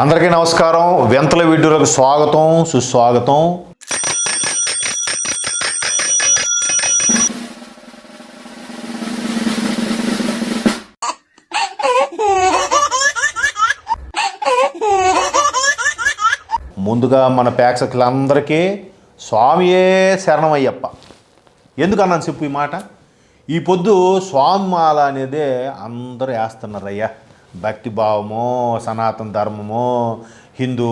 అందరికీ నమస్కారం. వెంతల వీడియోలకు స్వాగతం సుస్వాగతం. ముందుగా మన ప్రేక్షకులందరికీ స్వామియే శరణమయ్యప్ప. ఎందుకన్నాను చెప్పు ఈ మాట? ఈ పొద్దు స్వామి మాల అనేదే అందరూ వేస్తున్నారయ్యా. భక్తి భావము సనాతన ధర్మము హిందూ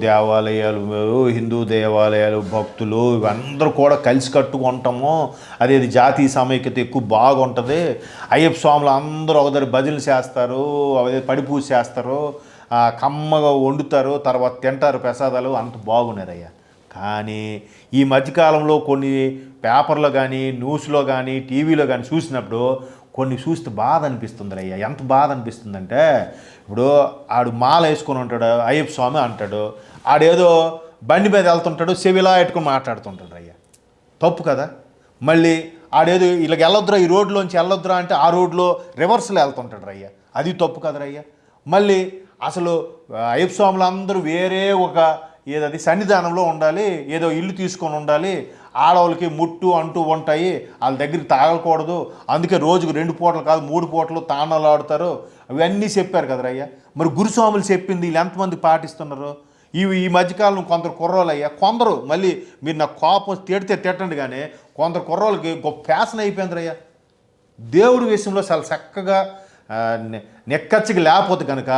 దేవాలయాలు హిందూ దేవాలయాలు భక్తులు ఇవందరూ కూడా కలిసి కట్టుకుంటాము. అదేది జాతీయ సమైక్యత ఎక్కువ బాగుంటుంది. అయ్యప్ప స్వాములు అందరూ ఒకదారి భజనలు చేస్తారు అదే పడిపూజ చేస్తారు. కమ్మగా వండుతారు తర్వాత తింటారు ప్రసాదాలు అంత బాగున్నారయ్యా. కానీ ఈ మధ్యకాలంలో కొన్ని పేపర్లో కానీ న్యూస్లో కానీ టీవీలో కానీ చూసినప్పుడు కొన్ని చూస్తే బాధ అనిపిస్తుంది అయ్యా. ఎంత బాధ అనిపిస్తుందంటే ఇప్పుడు ఆడు మాల వేసుకొని ఉంటాడు అయ్యప్ప స్వామి అంటాడు ఆడేదో బండి మీద వెళ్తుంటాడు సెవిలా పెట్టుకుని మాట్లాడుతుంటాడు అయ్యా. తప్పు కదా. మళ్ళీ ఆడేదో ఇలాగ వెళ్ళొద్దురా ఈ రోడ్లోంచి వెళ్ళొద్దురా అంటే ఆ రోడ్లో రివర్స్లో వెళ్తుంటాడు రయ్య అది తప్పు కదరయ్యా మళ్ళీ అసలు అయ్యప్ప స్వాములు అందరూ వేరే ఒక ఏదది సన్నిధానంలో ఉండాలి ఏదో ఇల్లు తీసుకొని ఉండాలి ఆడవాళ్ళకి ముట్టు అంటూ ఉంటాయి. వాళ్ళ దగ్గరికి తాగకూడదు. అందుకే రోజుకు రెండు పూటలు కాదు మూడు పూటలు తాండాలు ఆడుతారు. అవన్నీ చెప్పారు కదరయ్యా మరి గురుస్వాములు చెప్పింది వీళ్ళు ఎంతమంది పాటిస్తున్నారు? ఇవి ఈ మధ్యకాలం కొందరు కుర్రోలు అయ్యా. కొందరు మళ్ళీ మీరు నాకు కోపం తిడితే తిట్టండి కానీ కొందరు కుర్రోళ్ళకి గొప్ప ఫ్యాషన్ అయిపోయింది అయ్యా. దేవుడి విషయంలో చాలా చక్కగా ఆ, నెక్కచ్చికి లేకపోతే కనుక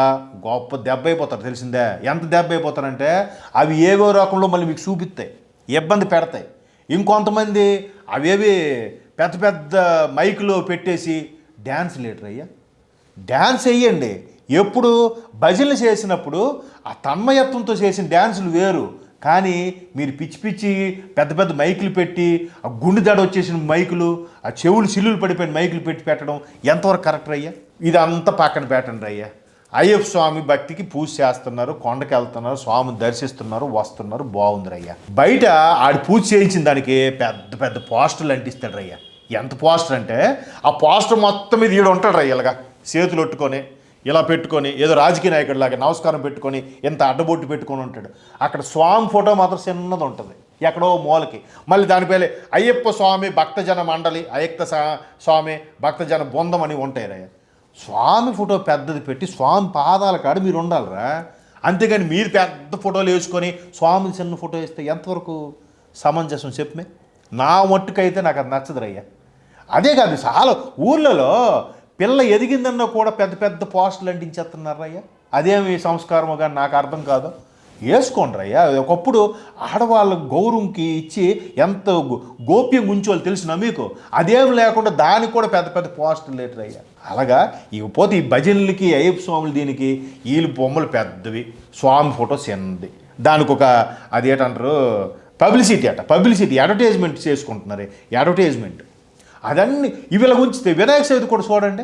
గొప్ప దెబ్బ అయిపోతారు. తెలిసిందే? ఎంత దెబ్బ అయిపోతారంటే అవి ఏవో రకంలో మళ్ళీ మీకు చూపిస్తాయి. ఇబ్బంది పెడతాయి. ఇంకొంతమంది అవేవి పెద్ద పెద్ద మైకులో పెట్టేసి డ్యాన్స్ లేటర్ అయ్యా. డ్యాన్స్ వేయండి. ఎప్పుడు భజనలు చేసినప్పుడు ఆ తన్మయత్వంతో చేసిన డ్యాన్సులు వేరు. కానీ మీరు పిచ్చి పిచ్చి పెద్ద పెద్ద మైకులు పెట్టి ఆ గుండె దడ వచ్చేసిన మైకులు ఆ చెవులు సిల్లులు పడిపోయిన మైకులు పెట్టి పెట్టడం ఎంతవరకు కరెక్ట్ అయ్యా ఇది అంతా పక్కన పెట్టండి అయ్యా అయ్యప్ప స్వామి భక్తికి పూజ చేస్తున్నారు కొండకి వెళ్తున్నారు స్వామిని దర్శిస్తున్నారు వస్తున్నారు బాగుంది అయ్యా బయట ఆడి పూజ చేయించిన దానికి పెద్ద పెద్ద పోస్టర్లు అంటిస్తాడు అయ్యా ఎంత పోస్టర్ అంటే ఆ పోస్టర్ మొత్తం మీద ఈడు ఉంటాడు ఇలాగా. చేతులు ఒట్టుకొని ఇలా పెట్టుకొని ఏదో రాజకీయ నాయకుడిలాగా నమస్కారం పెట్టుకొని ఎంత అడ్డబొట్టు పెట్టుకొని ఉంటాడు. అక్కడ స్వామి ఫోటో మాత్రం చిన్నది ఉంటుంది ఎక్కడో మూలకి. మళ్ళీ దానిపైన అయ్యప్ప స్వామి భక్తజన మండలి అయ్యప్ప స్వామి భక్తజన బృందం అని ఉంటాయి రయ్యా. స్వామి ఫోటో పెద్దది పెట్టి స్వామి పాదాల కాడ మీరు ఉండాలిరా. అంతేగాని మీరు పెద్ద ఫోటోలు వేసుకొని స్వామి చిన్న ఫోటో వేస్తే ఎంతవరకు సమంజసం చెప్పమే నా మట్టుకైతే నాకు అది నచ్చదురయ్యా. అదే కాదు చాలా ఊర్లలో పిల్ల ఎదిగిందన్నా కూడా పెద్ద పెద్ద పోస్టులు అంటించేస్తున్నారయ్యా. అదేమి సంస్కారమో కానీ నాకు అర్థం కాదు. వేసుకోండి అయ్యా ఒకప్పుడు ఆడవాళ్ళ గౌరవంకి ఇచ్చి ఎంత గో- గోప్యంగా ఉంచోవాలి తెలిసిన మీకు? అదేం లేకుండా దానికి కూడా పెద్ద పెద్ద పోస్టులు లేటర్ అయ్యా అలాగా ఇకపోతే ఈ భజనలకి అయ్యప్ప స్వాములు దీనికి వీళ్ళు బొమ్మలు పెద్దవి. స్వామి ఫోటో చిన్నది. దానికి ఒక అదేటంటారు పబ్లిసిటీ అట. పబ్లిసిటీ అడ్వర్టైజ్మెంట్ చేసుకుంటున్నారు. అడ్వర్టైజ్మెంట్. అదన్నీ ఇవి ఇలా ఉంచితే వినాయక చవితి కూడా చూడండి.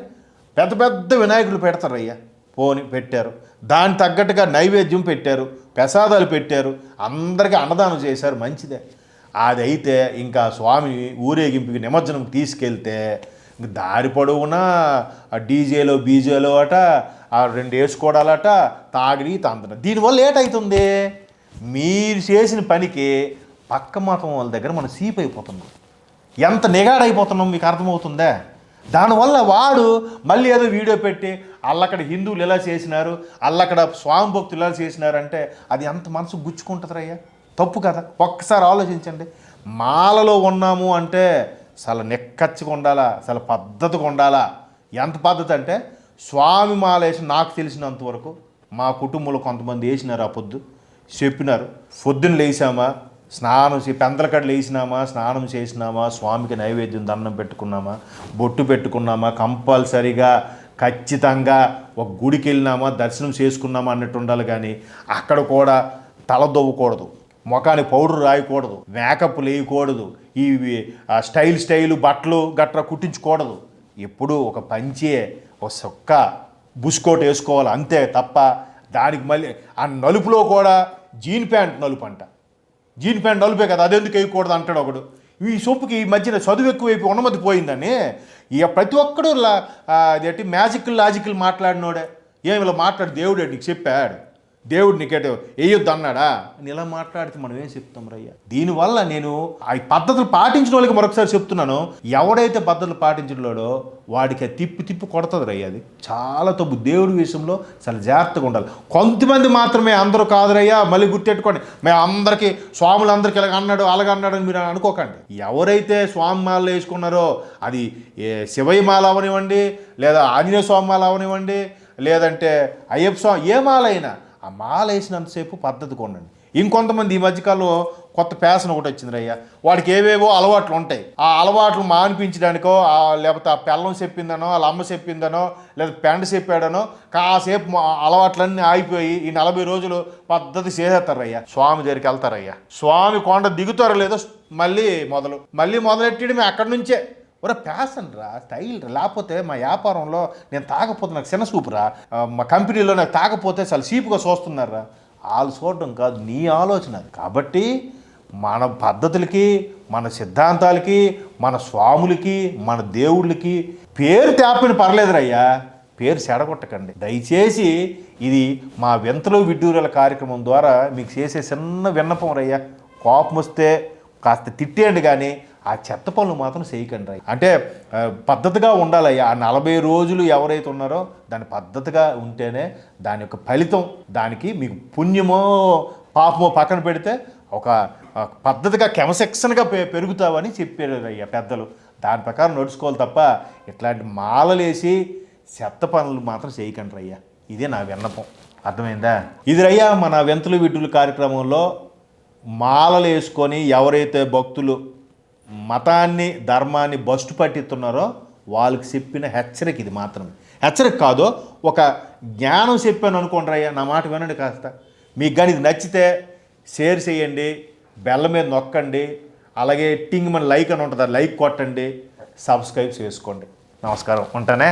పెద్ద పెద్ద వినాయకులు పెడతారు అయ్యా పోని పెట్టారు. దాని తగ్గట్టుగా నైవేద్యం పెట్టారు ప్రసాదాలు పెట్టారు. అందరికీ అన్నదానం చేశారు మంచిదే. అదైతే ఇంకా స్వామి ఊరేగింపుకి నిమజ్జనం తీసుకెళ్తే దారి పొడవునా ఆ డీజేలో బీజేలో అట ఆ రెండు వేసుకోవడాలట తాగిడి తందన. దీనివల్ల ఏటవుతుంది మీరు చేసిన పనికి పక్క మతం వాళ్ళ దగ్గర మనం సీప్ అయిపోతున్నాం. ఎంత నిగాడైపోతున్నాం మీకు అర్థమవుతుందా? దానివల్ల వాడు మళ్ళీ ఏదో వీడియో పెట్టి అల్లక్కడ హిందువులు ఎలా చేసినారు అల్లక్కడ స్వామి భక్తులు ఎలా చేసినారంటే అది ఎంత మనసు గుచ్చుకుంటుందిరయ్యా తప్పు కదా. ఒక్కసారి ఆలోచించండి. మాలలో ఉన్నాము అంటే చాలా నెక్కచ్చిగా ఉండాలా చాలా పద్ధతిగా ఉండాలా? ఎంత పద్ధతి అంటే స్వామి మాల వేసి నాకు తెలిసినంత వరకు మా కుటుంబంలో కొంతమంది వేసినారు ఆ పొద్దు. చెప్పినారు పొద్దున్న లేచామా? స్నానం చే పెందలకడ వేసినామా స్నానం చేసినామా స్వామికి నైవేద్యం దండం పెట్టుకున్నామా బొట్టు పెట్టుకున్నామా కంపల్సరిగా ఖచ్చితంగా ఒక గుడికి వెళ్ళినామా దర్శనం చేసుకున్నామా అన్నట్టు ఉండాలి కానీ అక్కడ కూడా తల దొవ్వకూడదు ముఖానికి పౌడర్ రాయకూడదు మేకప్ వేయకూడదు ఈ ఆ స్టైల్ స్టైల్ బట్టలు గట్రా కుట్టించకూడదు. ఎప్పుడు ఒక పంచే ఒక సొక్క బుష్కోట్ వేసుకోవాలి అంతే తప్ప దానికి మళ్ళీ ఆ నలుపులో కూడా జీన్ ప్యాంట్ నలుపు అంట. జీన్ ప్యాంట్ నలుపే కదా అదెందుకు వేయకూడదు అంటాడు ఒకడు. ఈ సొప్పుకి ఈ మధ్యన చదువు ఎక్కువైపు ఉన్నమతి పోయిందని ఇక ప్రతి ఒక్కడు లా- ఆ, అదేంటి మ్యాజికల్ లాజికల్ మాట్లాడినోడే. ఏమి ఇలా మాట్లాడు దేవుడు నీకు చెప్పాడు. దేవుడు నీకేటో వేయొద్దు అన్నాడా? అని ఇలా మాట్లాడితే మనం ఏం చెప్తాం రయ్య? దీనివల్ల నేను ఆ పద్ధతులు పాటించిన వాళ్ళకి మరొకసారి చెప్తున్నాను. ఎవడైతే పద్ధతులు పాటించలేడో వాడికి అది తిప్పి తిప్పి కొడుతుంది రయ్య అది. చాలా తప్పు. దేవుడి విషయంలో చాలా జాగ్రత్తగా ఉండాలి. కొంతమంది మాత్రమే అందరూ కాదురయ్యా మళ్ళీ గుర్తెట్టుకోండి. మేము అందరికీ స్వాములందరికీ ఇలాగ అన్నాడు అలాగ అన్నాడు అని మీరు అనుకోకండి. ఎవరైతే స్వామి మాలలు వేసుకున్నారో అది ఏ శివయ్య మాల అవనివ్వండి లేదా ఆంజనేయ స్వామి మాల అవనివ్వండి లేదంటే అయ్యప్ప స్వామి ఏ మాల అయినా ఆ మాల వేసినంతసేపు పద్ధతిగా ఉండండి ఇంకొంతమంది ఈ మధ్యకాలంలో కొత్త ఫ్యాషన్ ఒకటి వచ్చింది రయ్య వాడికి ఏవేవో అలవాట్లు ఉంటాయి. ఆ అలవాట్లు మానిపించడానికో లేకపోతే ఆ పెళ్ళం చెప్పిందనో వాళ్ళ అమ్మ చెప్పిందనో లేదా పెండ చెప్పాడనో కాసేపు అలవాట్లన్నీ ఆగిపోయి ఈ నలభై రోజులు పద్ధతి చేసేస్తారయ్యా స్వామి దగ్గరికి వెళ్తారయ్యా స్వామి కొండ దిగుతారో లేదో మళ్ళీ మొదలు. మళ్ళీ మొదలెట్టడమే అక్కడి నుంచే. ఒరే ప్యాషన్ రా స్టైల్ రా. లేకపోతే మా వ్యాపారంలో నేను తాగపోతే నాకు చిన్న సూపు రా మా కంపెనీలో నాకు తాగపోతే చాలా సీపుగా చూస్తున్నారా వాళ్ళు చూడడం కాదు నీ ఆలోచన కాబట్టి మన పద్ధతులకి మన సిద్ధాంతాలకి మన స్వాములకి మన దేవుళ్ళకి పేరు తేపని పర్లేదురయ్యా. పేరు చెడగొట్టకండి. దయచేసి ఇది మా వింతలు విడ్డూరల కార్యక్రమం ద్వారా మీకు చేసే చిన్న విన్నపం రయ్యా. కోపం వస్తే కాస్త తిట్టేయండి కానీ ఆ చెత్త పనులు మాత్రం చేయకండి రా. అంటే పద్ధతిగా ఉండాలయ్యా. ఆ నలభై రోజులు ఎవరైతే ఉన్నారో దాని పద్ధతిగా ఉంటేనే దాని యొక్క ఫలితం దానికి మీకు పుణ్యమో పాపమో పక్కన పెడితే ఒక పద్ధతిగా క్రమశిక్షణగా పె పెరుగుతావని చెప్పారు అయ్యా పెద్దలు. దాని ప్రకారం నడుచుకోవాలి తప్ప ఇట్లాంటి మాలలేసి చెత్త పనులు మాత్రం చేయకండి రయ్యా. ఇదే నా విన్నపం. అర్థమైందా? ఇది రయ్యా మన వింతలు విడ్డులు కార్యక్రమంలో మాలలు వేసుకొని ఎవరైతే భక్తులు మతాన్ని ధర్మాన్ని బస్టు పట్టిస్తున్నారో వాళ్ళకి చెప్పిన హెచ్చరిక ఇది మాత్రమే. హెచ్చరిక కాదు ఒక జ్ఞానం చెప్పాను అనుకోండి అయ్యా నా మాట వినండి కాస్త. మీకు కానీ ఇది నచ్చితే షేర్ చేయండి బెల్ల మీద నొక్కండి అలాగే టింగ్ మన లైక్ అని ఉంటుంది లైక్ కొట్టండి సబ్స్క్రైబ్ చేసుకోండి. నమస్కారం. ఉంటానే?